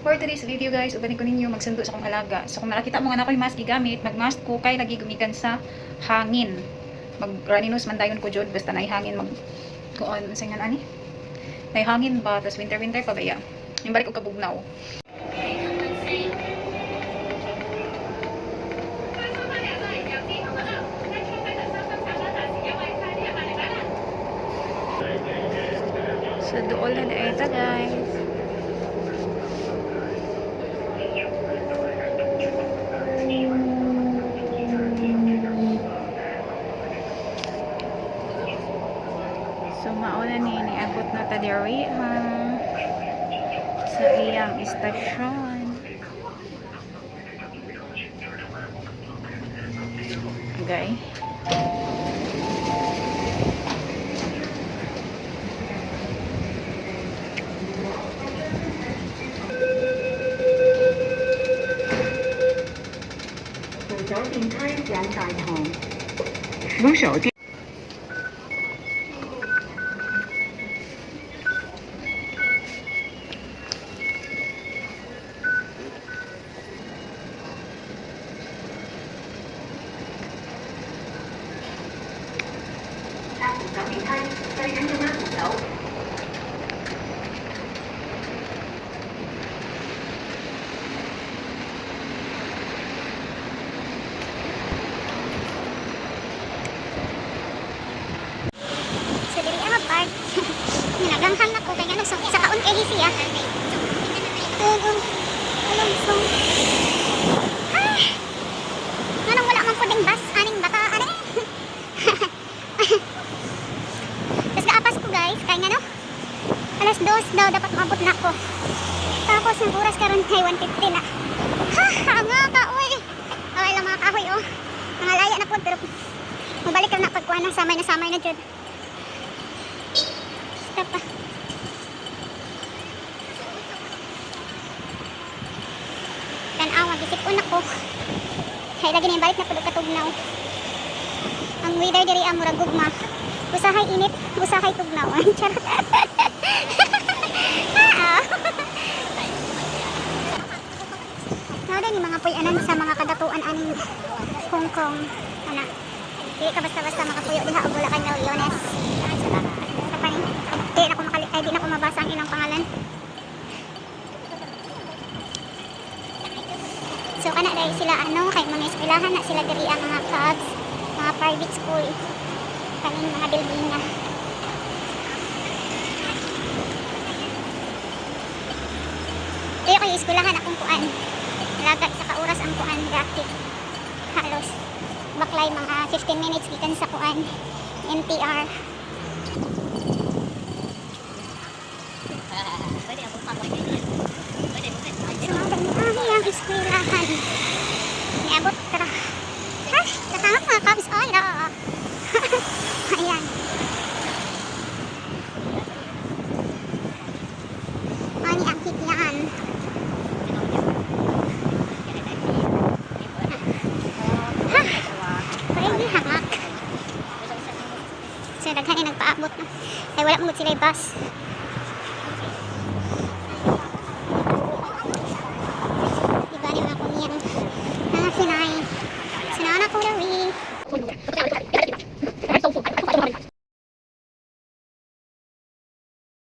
For today's video guys, ubanin ko ninyo magsundo sa akong alaga. So kung nakita mo nga na ako yung mask gigamit, mag-mask ko kay lagi gumikan sa hangin. Mag raninos man dayon ko jud basta nay hangin mag kuon sa nga ani. Nay hangin ba tas winter winter pa ba ya. Yung balik ko kabugnaw. So dool na ita guys. Mauna ni niabot na ta diri ha sa iyang istasyon. Okay. So dili Naganghan ako kay ngano so sa kaon kay siya. Tugong. Alam so. Ah. Nganong wala man puding bus aning bata ani. Tapos kaapas ko guys kay ngano. Alas 2 daw na ako. Tapos yung oras karon kay 1:50 na. Ha, nga ka oy. Away lang mga kahoy oh. Mga laya na pud pero mabalik na pagkuha na samay na samay na jud. Stop pa. Tanawa, gisipon ako. Kaya lagi na balik na pulog katugnaw. Ang weather diri ang murag gugma. Usahay init, usahay tugnaw. Charot. Ah. Nawala ni mga puyanan sa mga kadatuan aning Kong. Ana. Dili ka basta-basta makapuyo diha og wala kay milyones. Sa paning. Di na ko makali ay di na ko mabasa ang ilang pangalan. So kana dahil sila ano kay mga eskwelahan na sila diri ang mga clubs, mga private school, kaning mga building na. Kaya kayo eskwelahan akong kuan. Lagay sa kauras ang kuan reactive. Halos baklay mga 15 minutes gikan sa kuan NTR. Sumadan mo ay ang eskwelahan. Niabot tara. Ha? Tatangap mga kabis. Ay, na. Ayan. Ani ang hityan. Ha? Pwede nagpaabot na. Ay, wala mo sila bus.